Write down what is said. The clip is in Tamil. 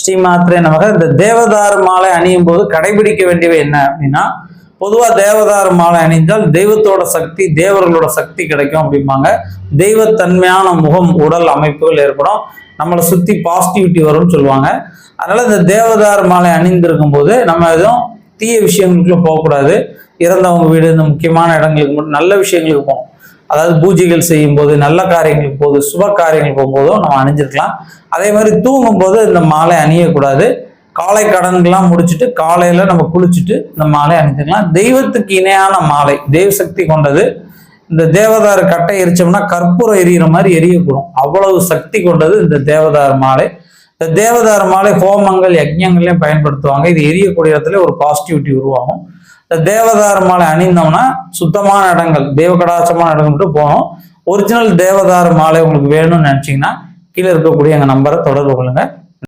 ஸ்ரீ மாத்திரை நமக. இந்த தேவதார் மாலை அணியும் போது கடைபிடிக்க வேண்டியவை என்ன அப்படின்னா பொதுவா தேவதார் மாலை அணிந்தால் தெய்வத்தோட சக்தி தேவர்களோட சக்தி கிடைக்கும் அப்படிம்பாங்க. தெய்வத்தன்மையான முகம் உடல் அமைப்புகள் ஏற்படும். நம்மளை சுத்தி பாசிட்டிவிட்டி வரும்னு சொல்லுவாங்க. அதனால இந்த தேவதார் மாலை அணிந்திருக்கும் போது நம்ம எதுவும் தீய விஷயங்களுக்குள்ள போகக்கூடாது. இறந்தவங்க வீடு இந்த முக்கியமான இடங்களுக்கு மட்டும் நல்ல விஷயங்களுக்கு போகணும். அதாவது பூஜைகள் செய்யும் போது நல்ல காரியங்களுக்கு போது சுப காரியங்கள் போகும்போதும் நம்ம அணிஞ்சிருக்கலாம். அதே மாதிரி தூங்கும் போது இந்த மாலை அணியக்கூடாது. காலை கடன்கள்லாம் முடிச்சுட்டு காலையில நம்ம குளிச்சுட்டு இந்த மாலை அணிஞ்சிக்கலாம். தெய்வத்துக்கு இணையான மாலை தெய்வ சக்தி கொண்டது. இந்த தேவதார் கட்டை எரிச்சோம்னா கற்பூரம் எரியிற மாதிரி எரியக்கூடும். அவ்வளவு சக்தி கொண்டது இந்த தேவதார் மாலை. இந்த தேவதார் மாலை ஹோமங்கள் யஜ்யங்கள்லையும் பயன்படுத்துவாங்க. இது எரியக்கூடிய இடத்துல ஒரு பாசிட்டிவிட்டி உருவாகும். இந்த தேவதார மாலை அணிந்தோம்னா சுத்தமான இடங்கள் தேவகடாச்சமான இடங்கள் மட்டும் போகணும். ஒரிஜினல் தேவதார மாலை உங்களுக்கு வேணும்னு நினைச்சீங்கன்னா கீழே இருக்கக்கூடிய எங்கள் நம்பரை தொடர்பு கொள்ளுங்கள்